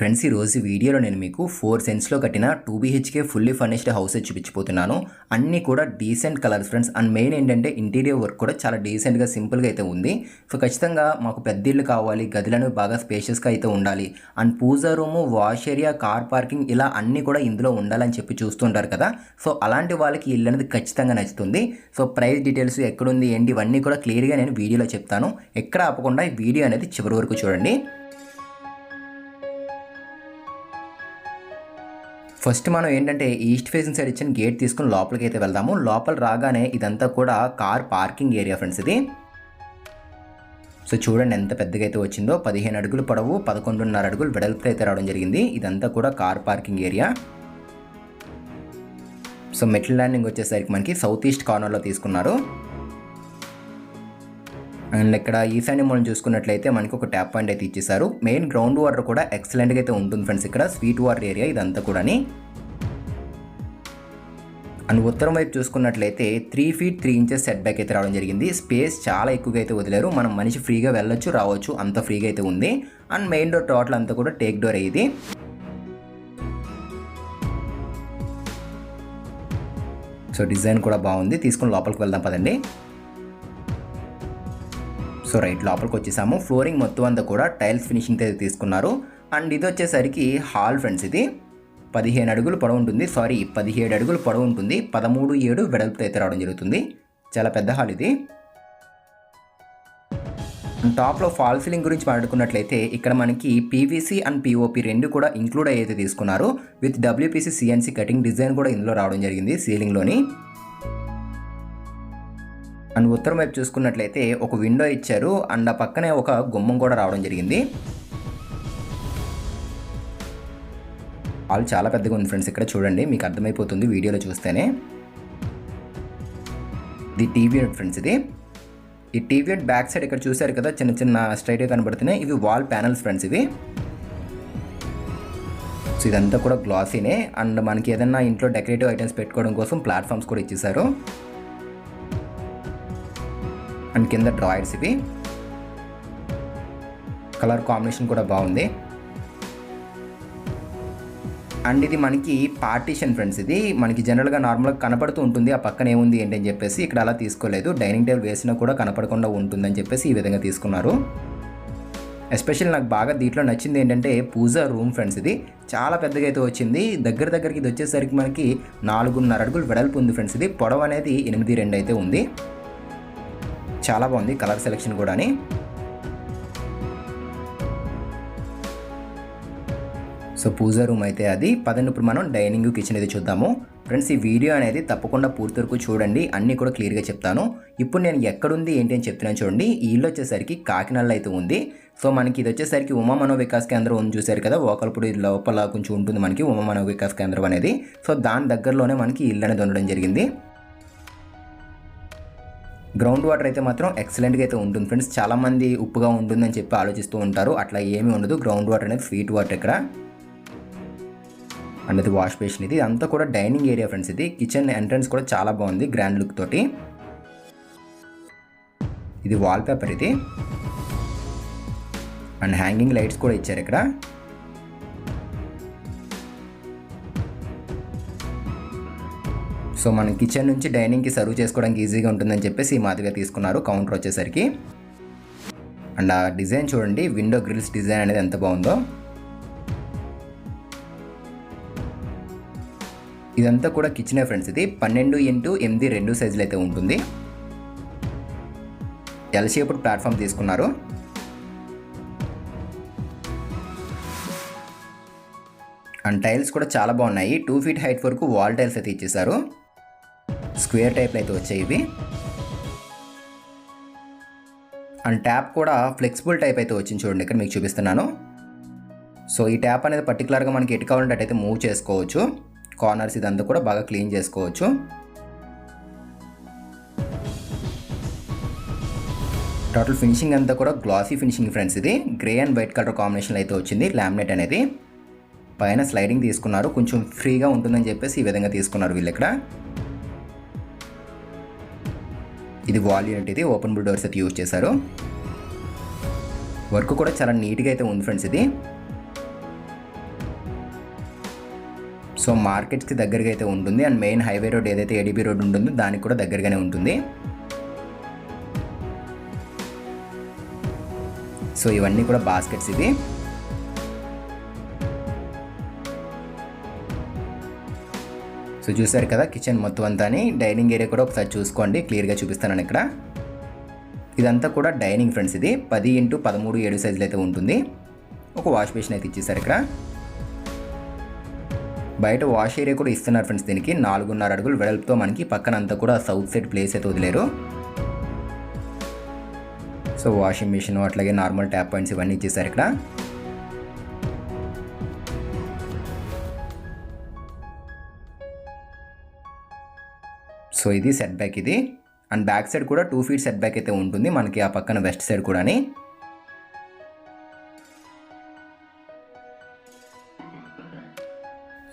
Friends ఈ రోజు వీడియోలో నేను మీకు ఫోర్ సెన్స్లో కట్టిన two BHK fully furnished house చూపించిపోతున్నాను అన్నీ కూడా decent colours friends. And main ఏంటంటే ఇంటీరియర్ వర్క్ కూడా చాలా డీసెంట్గా సింపుల్గా అయితే ఉంది. సో ఖచ్చితంగా మాకు పెద్ద ఇల్లు కావాలి గదులను బాగా స్పేషియస్గా అయితే ఉండాలి. And puja room wash area car parking ఇలా అన్నీ కూడా ఇందులో ఉండాలని చెప్పి చూస్తుంటారు కదా. సో అలాంటి వాళ్ళకి ఇల్లు అనేది ఖచ్చితంగా నచ్చుతుంది. సో ప్రైస్ డీటెయిల్స్ ఎక్కడుంది ఏంటి ఇవన్నీ కూడా క్లియర్గా నేను వీడియోలో చెప్తాను. ఎక్కడ ఆపకుండా ఈ వీడియో అనేది చివరి వరకు చూడండి. ఫస్ట్ మనం ఏంటంటే ఈస్ట్ ఫేసింగ్ సైడ్ ఇచ్చిన గేట్ తీసుకుని లోపలికి అయితే వెళ్దాము. లోపల రాగానే ఇదంతా కూడా కార్ పార్కింగ్ ఏరియా ఫ్రెండ్స్ ఇది. సో చూడండి ఎంత పెద్దగా అయితే వచ్చిందో. పదిహేను అడుగులు పొడవు పదకొండున్నర అడుగులు వెడల్పు అయితే రావడం జరిగింది. ఇదంతా కూడా కార్ పార్కింగ్ ఏరియా. సో మెట్ల ల్యాండింగ్ వచ్చేసరికి మనకి సౌత్ ఈస్ట్ కార్నర్లో తీసుకున్నారు. అండ్ ఇక్కడ ఈశాన్య మూలం చూసుకున్నట్లయితే మనకి ఒక ట్యాప్ పాయింట్ అయితే ఇచ్చేసారు. మెయిన్ గ్రౌండ్ వాటర్ కూడా ఎక్సలెంట్గా అయితే ఉంటుంది ఫ్రెండ్స్ ఇక్కడ. స్వీట్ వాటర్ ఏరియా ఇదంతా కూడాని. అండ్ ఉత్తరం వైపు చూసుకున్నట్లయితే three feet three inches set back అయితే రావడం జరిగింది. స్పేస్ చాలా ఎక్కువగా అయితే వదిలేరు. మనం మనిషి ఫ్రీగా వెళ్ళొచ్చు రావచ్చు అంత ఫ్రీగా అయితే ఉంది. అండ్ మెయిన్ డోర్ టోటల్ అంతా కూడా టేక్ డోర్ ఇది. సో డిజైన్ కూడా బాగుంది. తీసుకుని లోపలికి వెళ్దాం పదండి. సో రైట్ లోపలికి వచ్చేసాము. ఫ్లోరింగ్ మొత్తం అంతా కూడా టైల్స్ ఫినిషింగ్ అయితే తీసుకున్నారు. అండ్ ఇది వచ్చేసరికి హాల్ ఫ్రెండ్స్ ఇది. పదిహేను అడుగులు పొడవు ఉంటుంది. సారీ పదిహేడు అడుగులు పొడవు ఉంటుంది. పదమూడు ఏడు వెడల్పుతో అయితే రావడం జరుగుతుంది. చాలా పెద్ద హాల్ ఇది. టాప్లో ఫాల్ సీలింగ్ గురించి మాట్లాడుకున్నట్లయితే ఇక్కడ మనకి పీవీసీ అండ్ పీఓపీ రెండు కూడా ఇంక్లూడ్ అయితే తీసుకున్నారు. With WPC CNC cutting design కూడా ఇందులో రావడం జరిగింది సీలింగ్లోని. అండ్ ఉత్తరం వైపు చూసుకున్నట్లయితే ఒక విండో ఇచ్చారు. అండ్ ఆ పక్కనే ఒక గుమ్మం కూడా రావడం జరిగింది. హాల్ చాలా పెద్దగా ఉంది ఫ్రెండ్స్ ఇక్కడ చూడండి మీకు అర్థమైపోతుంది వీడియోలో చూస్తేనే. ఇది టీవీ యూనిట్ ఫ్రెండ్స్ ఇది. ఈ టీవీ యూనిట్ బ్యాక్ సైడ్ ఇక్కడ చూసారు కదా చిన్న చిన్న స్ట్రైట్గా కనబడుతున్నాయి. ఇవి వాల్ ప్యానల్స్ ఫ్రెండ్స్ ఇవి. సో ఇదంతా కూడా గ్లాసీనే. అండ్ మనకి ఏదైనా ఇంట్లో డెకరేటివ్ ఐటమ్స్ పెట్టుకోవడం కోసం ప్లాట్ఫామ్స్ కూడా ఇచ్చేసారు అండ్ కింద డ్రాయర్స్ ఇవి. కలర్ కాంబినేషన్ కూడా బాగుంది. అండ్ ఇది మనకి పార్టీషన్ ఫ్రెండ్స్ ఇది మనకి జనరల్గా నార్మల్గా కనపడుతూ ఉంటుంది. ఆ పక్కన ఏముంది ఏంటి అని చెప్పేసి ఇక్కడ అలా తీసుకోలేదు. డైనింగ్ టేబుల్ వేసినా కూడా కనపడకుండా ఉంటుందని చెప్పేసి ఈ విధంగా తీసుకున్నారు. ఎస్పెషల్ నాకు బాగా దీంట్లో నచ్చింది ఏంటంటే పూజ రూమ్ ఫ్రెండ్స్ ఇది చాలా పెద్దగా అయితే వచ్చింది. దగ్గర దగ్గరికి ఇది వచ్చేసరికి మనకి నాలుగున్నర అడుగులు వెడల్పు ఉంది ఫ్రెండ్స్ ఇది పొడవు అనేది ఎనిమిది రెండు అయితే ఉంది. చాలా బాగుంది కలర్ సెలెక్షన్ కూడా సో పూజా రూమ్ అయితే అది. పదండి ఇప్పుడు మనం డైనింగ్ కిచెన్ అయితే చూద్దాము. ఫ్రెండ్స్ ఈ వీడియో అనేది తప్పకుండా పూర్తి వరకు చూడండి. అన్నీ కూడా క్లియర్గా చెప్తాను. ఇప్పుడు నేను ఎక్కడుంది ఏంటి అని చెప్తున్నాను చూడండి. ఈ ఇల్లు వచ్చేసరికి కాకినాడలో అయితే ఉంది. సో మనకి ఇది వచ్చేసరికి ఉమా మనో వికాస్ కేంద్రం ఉంది చూశారు కదా. ఓకల్పూడి లోపల కొంచెం ఉంటుంది మనకి ఉమా మనో వికాస్ కేంద్రం అనేది. సో దాని దగ్గరలోనే మనకి ఇల్లు అనేది ఉండడం జరిగింది. గ్రౌండ్ వాటర్ అయితే మాత్రం ఎక్సలెంట్గా అయితే ఉంటుంది. ఫ్రెండ్స్ చాలామంది ఉప్పుగా ఉంటుందని చెప్పి ఆలోచిస్తూ ఉంటారు. అట్లా ఏమీ ఉండదు. గ్రౌండ్ వాటర్ అనేది స్వీట్ వాటర్ ఇక్కడ. అండ్ అది వాష్ బేసిన్ ఇది. అంతా కూడా డైనింగ్ ఏరియా ఫ్రెండ్స్ ఇది. కిచెన్ ఎంట్రన్స్ కూడా చాలా బాగుంది గ్రాండ్ లుక్ తోటి. ఇది వాల్ పేపర్ ఇది. అండ్ హ్యాంగింగ్ లైట్స్ కూడా ఇచ్చారు ఇక్కడ. సో మనం కిచెన్ నుంచి డైనింగ్కి సర్వ్ చేసుకోవడానికి ఈజీగా ఉంటుందని చెప్పేసి ఈ మాదిరిగా తీసుకున్నారు కౌంటర్ వచ్చేసరికి. అండ్ ఆ డిజైన్ చూడండి విండో గ్రిల్స్ డిజైన్ అనేది ఎంత బాగుందో. ఇదంతా కూడా కిచెనే ఫ్రెండ్స్ ఇది. పన్నెండు ఇంటూ ఎనిమిది రెండు సైజులు అయితే ఉంటుంది. ఎల్ షేప్డ్ ప్లాట్ఫామ్ తీసుకున్నారు. అండ్ టైల్స్ కూడా చాలా బాగున్నాయి. టూ ఫీట్ హైట్ వరకు వాల్ టైల్స్ అయితే ఇచ్చేసారు స్క్వేర్ టైప్లో అయితే వచ్చాయి ఇవి. అండ్ ట్యాప్ కూడా ఫ్లెక్సిబుల్ టైప్ అయితే వచ్చింది చూడండి ఇక్కడ మీకు చూపిస్తున్నాను. సో ఈ ట్యాప్ అనేది పర్టికులర్గా మనకి ఎటు కావాలంటే అయితే మూవ్ చేసుకోవచ్చు. కార్నర్స్ ఇదంతా కూడా బాగా క్లీన్ చేసుకోవచ్చు. టోటల్ ఫినిషింగ్ అంతా కూడా గ్లాసీ ఫినిషింగ్ ఫ్రెండ్స్ ఇది. Grey and white colour combination అయితే వచ్చింది లామినేట్ అనేది. పైన స్లైడింగ్ తీసుకున్నారు కొంచెం ఫ్రీగా ఉంటుందని చెప్పేసి ఈ విధంగా తీసుకున్నారు వీళ్ళు ఇక్కడ. ఇది వాల్ యూనిట్ ఇది ఓపెన్ బుల్ డోర్స్ అయితే యూజ్ చేశారు. వర్క్ కూడా చాలా నీట్గా అయితే ఉంది ఫ్రెండ్స్ ఇది. సో మార్కెట్స్కి దగ్గరగా అయితే ఉంటుంది. అండ్ మెయిన్ హైవే రోడ్ ఏదైతే ఏడీబీ రోడ్ ఉంటుందో దానికి కూడా దగ్గరగానే ఉంటుంది. సో ఇవన్నీ కూడా బాస్కెట్స్ ఇవి సో చూసారు కదా కిచెన్ మొత్తం అంతా డైనింగ్ ఏరియా కూడా ఒకసారి చూసుకోండి క్లియర్గా చూపిస్తాను ఇక్కడ. ఇదంతా కూడా డైనింగ్ ఫ్రెండ్స్ ఇది. పది ఇంటూ పదమూడు ఏడు సైజులు అయితే ఉంటుంది. ఒక వాష్ బేసిన్ అయితే ఇచ్చేసారు ఇక్కడ. బయట వాష్ ఏరియా కూడా ఇస్తున్నారు ఫ్రెండ్స్ దీనికి. నాలుగున్నర అడుగులు వెడల్పుతో మనకి పక్కన అంతా కూడా సౌత్ సైడ్ ప్లేస్ అయితే వదిలేరు. సో వాషింగ్ మిషన్ అట్లాగే నార్మల్ ట్యాప్ పాయింట్స్ ఇవన్నీ ఇచ్చేసారు ఇక్కడ. సో ఇది సెట్ బ్యాక్ ఇది. అండ్ బ్యాక్ సైడ్ కూడా టూ ఫీట్ సెట్ బ్యాక్ అయితే ఉంటుంది. మనకి ఆ పక్కన వెస్ట్ సైడ్ కూడాని.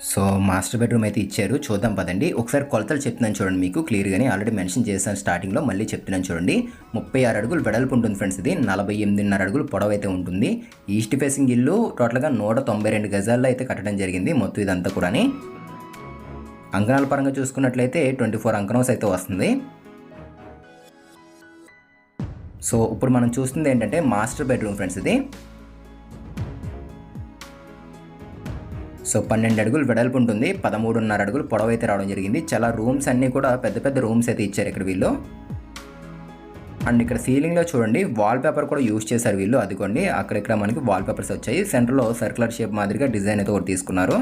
సో మాస్టర్ బెడ్రూమ్ అయితే ఇచ్చారు. చూద్దాం పదండి. ఒకసారి కొలతలు చెప్తున్నాను చూడండి మీకు. క్లియర్గానే ఆల్రెడీ మెన్షన్ చేశాను స్టార్టింగ్లో మళ్ళీ చెప్తున్నాను చూడండి. ముప్పై ఆరు అడుగులు వెడల్పు ఉంటుంది ఫ్రెండ్స్ ఇది. నలభై ఎనిమిదిన్నర అడుగులు పొడవు అయితే ఉంటుంది. ఈస్ట్ ఫేసింగ్ ఇల్లు టోటల్గా నూట తొంభై రెండు గజాల్లో అయితే కట్టడం జరిగింది. మొత్తం ఇదంతా కూడాని. అంకణాల పరంగా చూసుకున్నట్లయితే ట్వంటీ ఫోర్ అంకణాస్ అయితే వస్తుంది. సో ఇప్పుడు మనం చూస్తుంది ఏంటంటే మాస్టర్ బెడ్రూమ్ ఫ్రెండ్స్ ఇది. సో పన్నెండు అడుగులు వెడల్పు ఉంటుంది. పదమూడున్నర అడుగులు పొడవు అయితే రావడం జరిగింది. చాలా రూమ్స్ అన్నీ కూడా పెద్ద పెద్ద రూమ్స్ అయితే ఇచ్చారు ఇక్కడ వీళ్ళు. అండ్ ఇక్కడ సీలింగ్లో చూడండి వాల్ పేపర్ కూడా యూజ్ చేశారు వీళ్ళు. అదిగోండి అక్కడిక్కడ మనకి వాల్ పేపర్స్ వచ్చాయి. సెంటర్లో సర్కులర్ షేప్ మాదిరిగా డిజైన్ అయితే ఒకటి తీసుకున్నారు.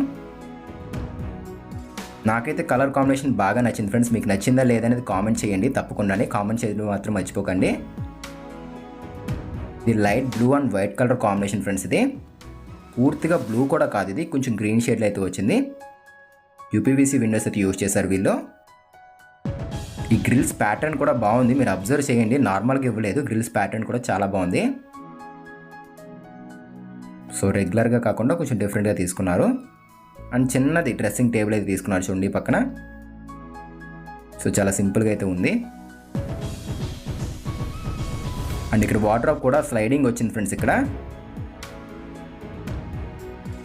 నాకైతే కలర్ కాంబినేషన్ బాగా నచ్చింది ఫ్రెండ్స్. మీకు నచ్చిందా లేదనేది కామెంట్ చేయండి. తప్పకుండానే కామెంట్ చేయడం మాత్రం మర్చిపోకండి. ఇది light blue and white colour combination friends ఇది. పూర్తిగా బ్లూ కూడా కాదు ఇది. కొంచెం గ్రీన్ షేడ్లో అయితే వచ్చింది. యూపీవీసీ విండోస్ అయితే యూజ్ చేశారు వీళ్ళు. ఈ గ్రిల్స్ ప్యాటర్న్ కూడా బాగుంది. మీరు అబ్జర్వ్ చేయండి. నార్మల్గా ఇవ్వలేదు. గ్రిల్స్ ప్యాటర్న్ కూడా చాలా బాగుంది. సో రెగ్యులర్గా కాకుండా కొంచెం డిఫరెంట్గా తీసుకున్నారు. అండ్ చిన్నది డ్రెస్సింగ్ టేబుల్ అయితే తీసుకున్నారు చూడండి పక్కన. సో చాలా సింపుల్గా అయితే ఉంది. అండ్ ఇక్కడ వాటర్ కూడా స్లైడింగ్ వచ్చింది ఫ్రెండ్స్ ఇక్కడ.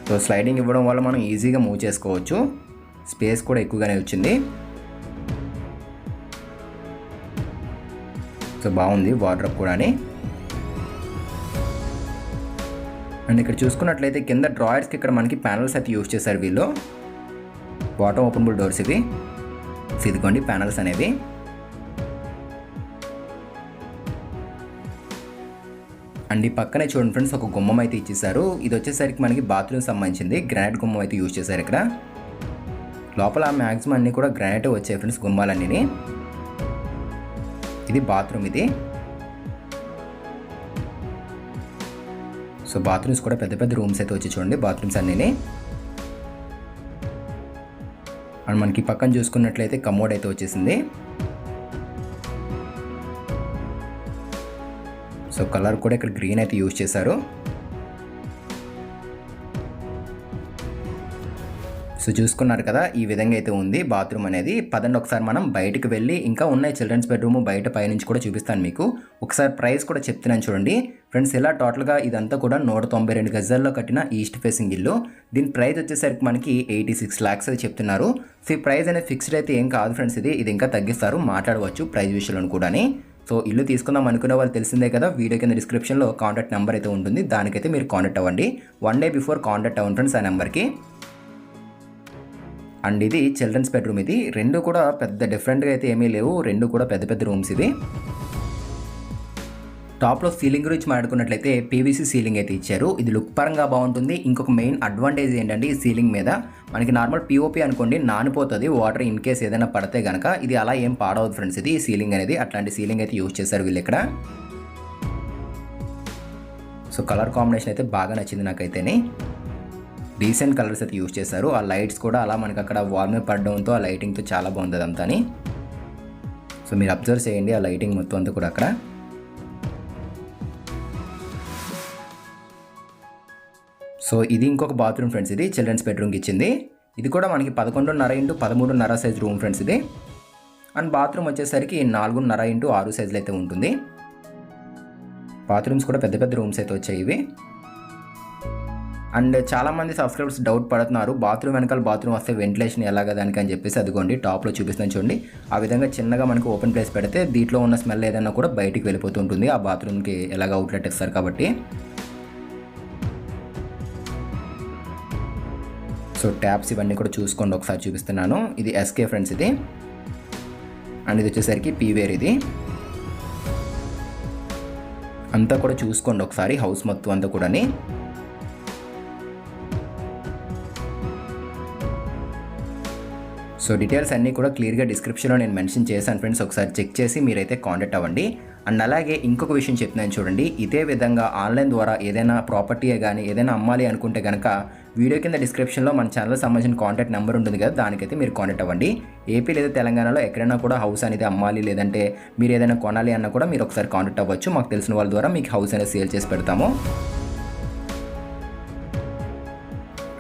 సో స్లైడింగ్ ఇవ్వడం వల్ల మనం ఈజీగా మూవ్ చేసుకోవచ్చు. స్పేస్ కూడా ఎక్కువగానే వచ్చింది. సో బాగుంది వాటర్ కూడా అని అండ్ ఇక్కడ చూసుకున్నట్లయితే కింద డ్రాయర్స్కి ఇక్కడ మనకి ప్యానల్స్ అయితే యూజ్ చేశారు వీళ్ళు. బాటమ్ ఓపెనబుల్ డోర్స్ ఇవి. ఇదిగోండి ప్యానల్స్ అనేవి. అండ్ ఈ పక్కనే చూడండి ఫ్రెండ్స్ ఒక గుమ్మం అయితే ఇచ్చేసారు ఇది వచ్చేసరికి మనకి బాత్రూమ్ సంబంధించింది. గ్రానైట్ గుమ్మం అయితే యూజ్ చేశారు ఇక్కడ. లోపల మ్యాక్సిమం అన్నీ కూడా గ్రానైట్ వచ్చాయి ఫ్రెండ్స్ గుమ్మాలన్నీ ఇది బాత్రూమ్ ఇది. సో బాత్రూమ్స్ కూడా పెద్ద పెద్ద రూమ్స్ అయితే వచ్చి చూడండి. బాత్రూమ్స్ అన్నీ అండ్ మనకి పక్కన చూసుకున్నట్లయితే కమోడ్ అయితే వచ్చేసింది. సో కలర్ కూడా ఇక్కడ గ్రీన్ అయితే యూజ్ చేశారు. సో చూసుకున్నారు కదా ఈ విధంగా అయితే ఉంది. బాత్రూమ్ అనేది పదండి ఒకసారి మనం బయటకు వెళ్ళి ఇంకా ఉన్నాయి చిల్డ్రన్స్ బెడ్రూమ్ బయట పైనుంచి కూడా చూపిస్తాను మీకు. ఒకసారి ప్రైస్ కూడా చెప్తున్నాను చూడండి. ఫ్రెండ్స్ ఇలా టోటల్గా ఇదంతా కూడా నూట తొంభై రెండు గజాల్లో కట్టిన ఈస్ట్ ఫేసింగ్ ఇల్లు. దీని ప్రైస్ వచ్చేసరికి మనకి ఎయిటీ సిక్స్ ల్యాక్స్ అది చెప్తున్నారు. సో ఈ ప్రైస్ అనేది ఫిక్స్డ్ అయితే ఏం కాదు ఫ్రెండ్స్ ఇది. ఇది ఇంకా తగ్గిస్తారు మాట్లాడవచ్చు ప్రైస్ విషయంలో కూడా సో ఇల్లు తీసుకుందాం అనుకునే వాళ్ళు తెలిసిందే కదా వీడియో కింద డిస్క్రిప్షన్లో కాంటాక్ట్ నెంబర్ అయితే ఉంటుంది. దానికైతే మీరు కాంటాక్ట్ అవ్వండి. వన్ డే బిఫోర్ కాంటాక్ట్ అవ్వండి ఫ్రెండ్స్ ఆ నెంబర్కి. అండ్ ఇది చిల్డ్రన్స్ బెడ్రూమ్ ఇది. రెండు కూడా పెద్ద డిఫరెంట్గా అయితే ఏమీ లేవు. రెండు కూడా పెద్ద పెద్ద రూమ్స్ ఇది. టాప్లో సీలింగ్ గురించి మాట్లాడుకున్నట్లయితే పీవీసీ సీలింగ్ అయితే ఇచ్చారు. ఇది లుక్ పరంగా బాగుంటుంది. ఇంకొక మెయిన్ అడ్వాంటేజ్ ఏంటంటే ఈ సీలింగ్ మీద మనకి నార్మల్ పీఓపీ అనుకోండి నానిపోతుంది. వాటర్ ఇన్ కేస్ ఏదైనా పడితే కనుక ఇది అలా ఏం పాడవద్దు ఫ్రెండ్స్ ఇది ఈ సీలింగ్ అనేది అట్లాంటి సీలింగ్ అయితే యూజ్ చేశారు వీళ్ళు ఇక్కడ. సో కలర్ కాంబినేషన్ అయితే బాగా నచ్చింది నాకైతేనే. డీసెంట్ కలర్స్ అయితే యూజ్ చేశారు. ఆ లైట్స్ కూడా అలా మనకి అక్కడ వాల్ పడడంతో ఆ లైటింగ్తో చాలా బాగుంది అదంతా సో మీరు అబ్జర్వ్ చేయండి ఆ లైటింగ్ మొత్తం అంతా కూడా అక్కడ. సో ఇది ఇంకొక బాత్రూమ్ ఫ్రెండ్స్ ఇది చిల్డ్రన్స్ బెడ్రూమ్కి ఇచ్చింది. ఇది కూడా మనకి పదకొండున్నర ఇంటూ పదమూడున్నర సైజ్ రూమ్ ఫ్రెండ్స్ ఇది. అండ్ బాత్రూమ్ వచ్చేసరికి నాలుగున్నర ఇంటూ ఆరు సైజులు అయితే ఉంటుంది. బాత్రూమ్స్ కూడా పెద్ద పెద్ద రూమ్స్ అయితే వచ్చాయి ఇవి. అండ్ చాలామంది సబ్స్క్రైబర్స్ డౌట్ పడుతున్నారు బాత్రూమ్ వెనకాల బాత్రూమ్ వస్తే వెంటిలేషన్ ఎలాగ దానికి? అని చెప్పేసి అదిగోండి టాప్లో చూపిస్తాను చూడండి. ఆ విధంగా చిన్నగా మనకు ఓపెన్ ప్లేస్ పెడితే దీంట్లో ఉన్న స్మెల్ ఏదైనా కూడా బయటికి వెళ్ళిపోతుంటుంది. ఆ బాత్రూమ్కి ఎలాగ అవుట్లెట్ ఇస్తారు కాబట్టి. సో ట్యాప్స్ ఇవన్నీ కూడా చూసుకోండి ఒకసారి చూపిస్తున్నాను. ఇది ఎస్కే ఫ్రెండ్స్ ఇది. అండ్ ఇది వచ్చేసరికి పీవేర్ ఇది. అంతా కూడా చూసుకోండి ఒకసారి హౌస్ మొత్తం అంతా కూడాని. సో డీటెయిల్స్ అన్నీ కూడా క్లియర్గా డిస్క్రిప్షన్లో నేను మెన్షన్ చేశాను ఫ్రెండ్స్ ఒకసారి చెక్ చేసి మీరైతే కాంటాక్ట్ అవ్వండి. అండ్ అలాగే ఇంకొక విషయం చెప్తున్నాను చూడండి. ఇదే విధంగా ఆన్లైన్ ద్వారా ఏదైనా ప్రాపర్టీయే కానీ ఏదైనా అమ్మాలి అనుకుంటే కనుక వీడియో కింద డిస్క్రిప్షన్లో మన ఛానల్ సంబంధించిన కాంటాక్ట్ నెంబర్ ఉంటుంది కదా దానికైతే మీరు కాంటాక్ట్ అవ్వండి. ఏపీ లేదా తెలంగాణలో ఎక్కడైనా కూడా హౌస్ అనేది అమ్మాలి లేదంటే మీరు ఏదైనా కొనాలి అన్నా కూడా మీరు ఒకసారి కాంటాక్ట్ అవ్వచ్చు. మాకు తెలిసిన వాళ్ళ ద్వారా మీకు హౌస్ అనేది సేల్ చేసి పెడతాము.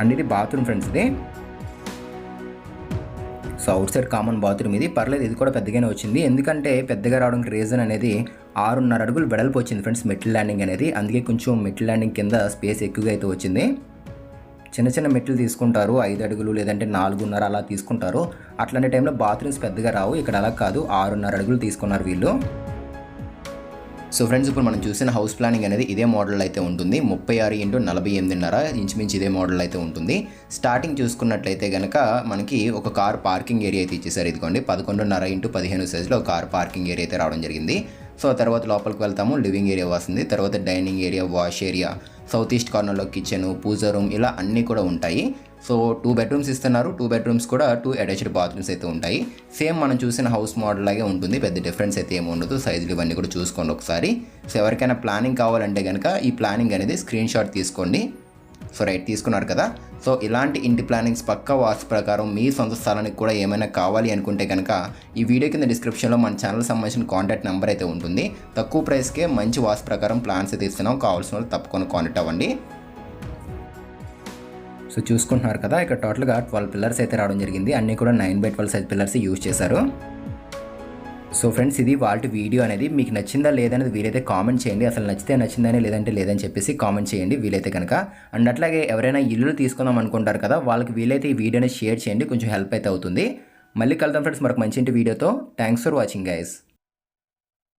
అండ్ ఇది బాత్రూమ్ ఫ్రెండ్స్ ఇది. So outside common bathroom ఇది. పర్లేదు ఇది కూడా పెద్దగానే వచ్చింది. ఎందుకంటే పెద్దగా రావడానికి రీజన్ అనేది ఆరున్నర అడుగులు వెడల్పు వచ్చింది ఫ్రెండ్స్ మెట్ల ల్యాండింగ్ అనేది. అందుకే కొంచెం మెట్ల ల్యాండింగ్ కింద స్పేస్ ఎక్కువగా అయితే వచ్చింది. చిన్న చిన్న మెట్లు తీసుకుంటారు ఐదు అడుగులు లేదంటే నాలుగున్నర అలా తీసుకుంటారు. అట్లాంటి టైంలో బాత్రూమ్స్ పెద్దగా రావు. ఇక్కడ అలా కాదు ఆరున్నర అడుగులు తీసుకున్నారు వీళ్ళు. సో ఫ్రెండ్స్ ఇప్పుడు మనం చూసిన హౌస్ ప్లానింగ్ అనేది ఇదే మోడల్ అయితే ఉంటుంది. ముప్పై ఆరు ఇంటూ నలభై ఎనిమిదిన్నర ఇంచుమించు ఇదే మోడల్ అయితే ఉంటుంది. స్టార్టింగ్ చూసుకున్నట్లయితే కనుక మనకి ఒక కార్ పార్కింగ్ ఏరియా అయితే ఇచ్చేసారు ఇదిగోండి పదకొండున్నర ఇంటూ పదిహేను సైజులో కార్ పార్కింగ్ ఏరియా అయితే రావడం జరిగింది. సో తర్వాత లోపలికి వెళ్తాము లివింగ్ ఏరియా వస్తుంది. తర్వాత dining area wash area south east కార్నర్లో కిచెన్ పూజ రూమ్ ఇలా అన్నీ కూడా ఉంటాయి. సో టూ బెడ్రూమ్స్ ఇస్తున్నారు. టూ బెడ్రూమ్స్ కూడా టూ అటాచ్డ్ బాత్రూమ్స్ అయితే ఉంటాయి. సేమ్ మనం చూసిన హౌస్ మోడల్ లాగే ఉంటుంది. పెద్ద డిఫరెన్స్ అయితే ఏమి ఉండదు. సైజులు ఇవన్నీ కూడా చూసుకోండి ఒకసారి. సో ఎవరికైనా ప్లానింగ్ కావాలంటే కనుక ఈ ప్లానింగ్ అనేది స్క్రీన్ షాట్ తీసుకోండి. సో రైట్ తీసుకున్నారు కదా. సో ఇలాంటి ఇంటి ప్లానింగ్స్ పక్క వాస్తు ప్రకారం మీ సొంత స్థలానికి కూడా ఏమైనా కావాలి అనుకుంటే కనుక ఈ వీడియో కింద డిస్క్రిప్షన్లో మన ఛానల్ సంబంధించిన కాంటాక్ట్ నెంబర్ అయితే ఉంటుంది. తక్కువ ప్రైస్కే మంచి వాస్తు ప్రకారం ప్లాన్స్ అయితే ఇస్తున్నాం. కావాల్సిన వాళ్ళు తప్పకుండా కాంటాక్ట్ అవ్వండి. సో చూసుకుంటున్నారు కదా ఇక్కడ టోటల్గా ట్వెల్వ్ పిల్లర్స్ అయితే రావడం జరిగింది. అన్నీ కూడా nine by twelve size pillars use చేశారు. సో ఫ్రెండ్స్ ఇది వాళ్ళ వీడియో అనేది. మీకు నచ్చిందా లేదనేది వీలైతే కామెంట్ చేయండి. అసలు నచ్చితే నచ్చిందని లేదంటే లేదని చెప్పేసి కామెంట్ చేయండి వీలైతే కనుక. అండ్ అట్లాగే ఎవరైనా ఇల్లు తీసుకుందాం అనుకుంటారు కదా వాళ్ళకి వీలైతే ఈ వీడియోని షేర్ చేయండి. కొంచెం హెల్ప్ అయితే అవుతుంది. మళ్ళీ కలుద్దాం ఫ్రెండ్స్ మరొక మంచి ఇంటి వీడియోతో. Thanks for watching guys